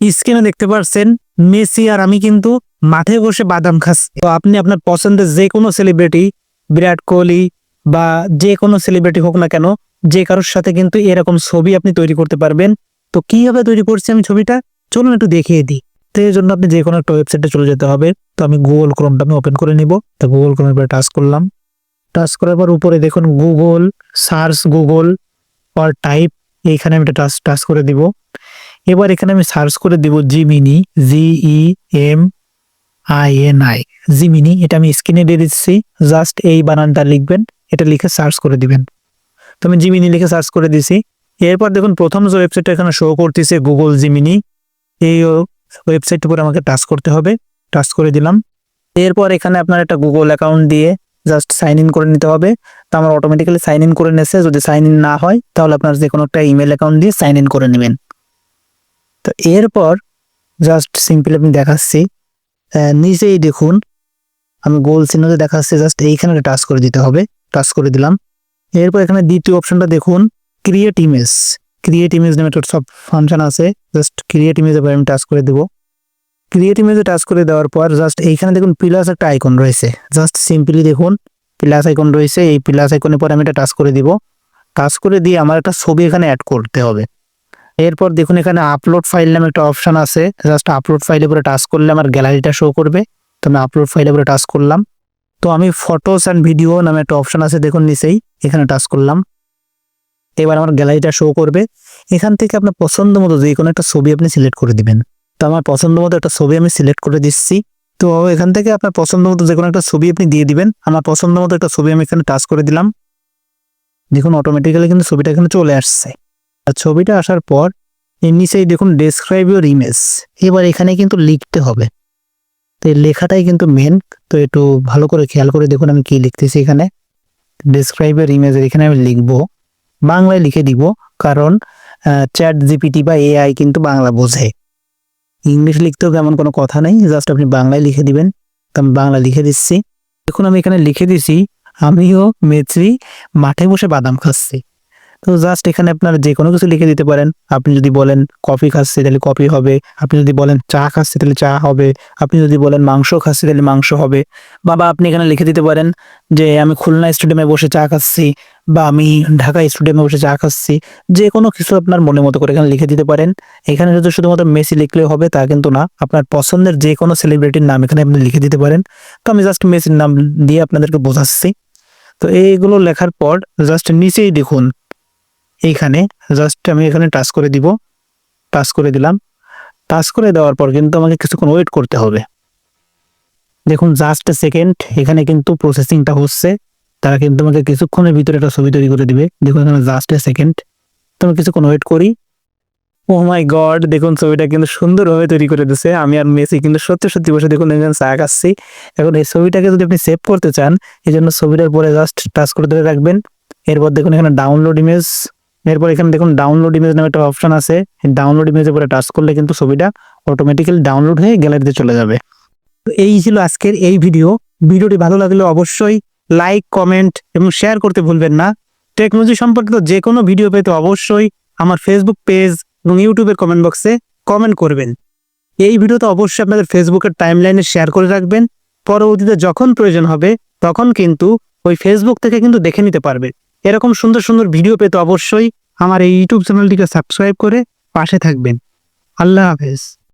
স্ক্রিনে দেখতে পাচ্ছেন মেসি আর আমি কিন্তু মাঠে বসে বাদাম খাচ্ছি। তো আপনি আপনার পছন্দের যে কোনো সেলিব্রিটি বিরাট কোহলি বা যে কোনো সেলিব্রিটি হোক না কেন, যে কারোর সাথে কিন্তু এরকম ছবি আপনি তৈরি করতে পারবেন। তো কীভাবে তৈরি করছি আমি ছবিটা? চলুন একটু দেখিয়ে দিই। তো এর জন্য আপনি যে কোনো একটা ওয়েবসাইটে চলে যেতে হবে। তো আমি গুগল ক্রোমটা আমি ওপেন করে নিব। তো গুগল ক্রোমের পরে টাচ করলাম। টাচ করার পর উপরে দেখুন Google search Google or type এইখানে আমি এটা টাচ টাচ করে দিব। এবার এখানে আমি সার্চ করে দিব Gemini G E M I N I Gemini, এটা আমি স্ক্রিনে দিয়ে দিচ্ছি জাস্ট এই বানানটা লিখবেন, এটা লিখে সার্চ করে দিবেন। তো আমি জিমিনি লিখে সার্চ করে দিছি এরপর দেখুন, প্রথম যে ওয়েবসাইটটা এখানে শো করতেছে গুগল জিমিনি, এই ওয়েবসাইটের উপরে আমাকে টাচ করতে হবে টাচ করে দিলাম। এরপর এখানে আপনার একটা গুগল অ্যাকাউন্ট দিয়ে জাস্ট সাইন ইন করে নিতে হবে। তো আমার অটোমেটিক্যালি সাইন ইন করে নেছে যদি সাইন ইন না হয়, তাহলে আপনার যে কোনো একটা ইমেল অ্যাকাউন্ট দিয়ে সাইন ইন করে নেবেন। তো এরপর জাস্ট সিম্পল আমি দেখাচ্ছি। নিচেই দেখুন, আমি গোল চিহ্নতে দেখাচ্ছি জাস্ট এইখানে টাচ করে দিতে হবে টাচ করে দিলাম। এরপর এখানে দ্বিতীয় অপশনটা দেখুন ক্রিয়েট ইমেজ ক্রিয়েট ইমেজ নামে একটা সব ফাংশন আছে জাস্ট ক্রিয়েট ইমেজ এবার আমি টাচ করে দেবো। ক্রিয়েট ইমেজে টাচ করে দেওয়ার পর জাস্ট এইখানে দেখুন প্লাস একটা আইকন রয়েছে। জাস্ট সিম্পলি দেখুন প্লাস আইকন রয়েছে, এই প্লাস আইকনের পর আমি এটা টাচ করে দিব। টাচ করে দিয়ে আমার একটা ছবি এখানে অ্যাড করতে হবে। এরপর দেখুন এখানে আপলোড ফাইল নামে একটা অপশান আছে। জাস্ট আপলোড ফাইলের উপরে টাচ করলে আমার গ্যালারিটা শো করবে। তো আমি আপলোড ফাইলের উপরে টাচ করলাম। তো আমি ফটোস অ্যান্ড ভিডিও নামে একটা অপশান আছে দেখুন নিচেই, এখানে টাচ করলাম। এবার আমার গ্যালারিটা শো করবে। এখান থেকে আপনার পছন্দ মতো যে কোনো একটা ছবি আপনি সিলেক্ট করে দিবেন। তো আমার পছন্দ মতো একটা ছবি আমি সিলেক্ট করে দিচ্ছি। তো এখান থেকে আপনার পছন্দ মতো যে কোনো একটা ছবি আপনি দিয়ে দিবেন। আমার পছন্দ মতো একটা ছবি আমি এখানে টাচ করে দিলাম। দেখুন অটোমেটিক্যালি কিন্তু ছবিটা এখানে চলে আসছে। আর ছবিটা আসার পর এর নিচেই দেখুন ডেসক্রাইব ইউর ইমেজ এবার এখানে কিন্তু লিখতে হবে। তো এই লেখাটাই কিন্তু মেন তো একটু ভালো করে খেয়াল করে দেখুন আমি কি লিখতেছি এখানে। ডেসক্রাইব ইউর ইমেজের এখানে আমি লিখব। বাংলায় লিখে দিব, কারণ চ্যাট জিপিটি বা এআই কিন্তু বাংলা বোঝে। ইংলিশ লিখতেও এমন কোনো কথা নেই জাস্ট আপনি বাংলায় লিখে দিবেন। তো আমি বাংলা লিখে দিচ্ছি। দেখুন আমি এখানে লিখে দিছি, আমিও মেথি মাঠে বসে বাদাম খাচ্ছি। তো জাস্ট এখানে আপনার যে কোনো কিছু লিখে দিতে পারেন। আপনি যদি বলেন কফি খাচ্ছি তাহলে কফি হবে। আপনি যদি বলেন চা খাচ্ছি তাহলে চা হবে। আপনি যদি বলেন মাংস খাচ্ছি তাহলে মাংস হবে। বা বা আপনি এখানে লিখে দিতে পারেন যে আমি খুলনা স্টেডিয়ামে বসে চা খাচ্ছি বা আমি ঢাকা স্টেডিয়ামে বসে চা খাচ্ছি। যে কোনো কিছু আপনার মনের মতো করে এখানে লিখে দিতে পারেন। এখানে যদি শুধুমাত্র মেসি লিখলে হবে তা কিন্তু না। আপনার পছন্দের যে কোনো সেলিব্রিটির নাম এখানে আপনি লিখে দিতে পারেন। তো আমি জাস্ট মেসির নাম দিয়ে আপনাদেরকে বোঝাচ্ছি। তো এইগুলো লেখার পর জাস্ট নিচেই দেখুন। এইখানে জাস্ট আমি এখানে টাচ করে দিব টাচ করে দিলাম। টাচ করে দেওয়ার পর কিন্তু আমাকে কিছুক্ষণ ওয়েট করতে হবে। দেখুন জাস্ট সেকেন্ড এখানে কিন্তু প্রসেসিংটা হচ্ছে। তারা কিন্তু আমাকে কিছুক্ষণের ভিতরে একটা ছবি তৈরি করে দিবে। দেখুন, এখানে জাস্ট সেকেন্ড তো আমি কিছুক্ষণ ওয়েট করি। ও মাই গড দেখুন, ছবিটা কিন্তু সুন্দরভাবে তৈরি করে দিচ্ছে আমি আর মেসি কিন্তু সত্যি সত্যি বসে দেখুন এখানে চা খাচ্ছি। এখন এই ছবিটাকে যদি আপনি সেভ করতে চান, এই জন্য ছবিটার পরে জাস্ট টাচ করে ধরে রাখবেন। এরপর দেখুন, এখানে ডাউনলোড ইমেজ এরপর এখানে দেখুন ডাউনলোড ইমেজ নামে একটা অপশন আছে। ডাউনলোড ইমেজের উপরে টাচ করলে কিন্তু ছবিটা অটোমেটিক্যালি ডাউনলোড হয়ে গ্যালারিতে চলে যাবে। তো এই ছিল আজকের এই ভিডিও ভিডিওটি ভালো লাগলে অবশ্যই লাইক কমেন্ট এবং শেয়ার করতে ভুলবেন না। টেকনোলজি সম্পর্কিত যে কোনো ভিডিও পেতে অবশ্যই আমার ফেসবুক পেজ এবং ইউটিউবের কমেন্ট বক্সে কমেন্ট করবেন। এই ভিডিওতে অবশ্যই আপনাদের ফেসবুকের টাইমলাইনে শেয়ার করে রাখবেন। পরবর্তীতে যখন প্রয়োজন হবে, তখন কিন্তু ওই ফেসবুক থেকে কিন্তু দেখে নিতে পারবে। এরকম সুন্দর সুন্দর ভিডিও পেতে অবশ্যই আমার এই ইউটিউব চ্যানেলটিকে সাবস্ক্রাইব করে পাশে থাকবেন। আল্লাহ হাফেজ।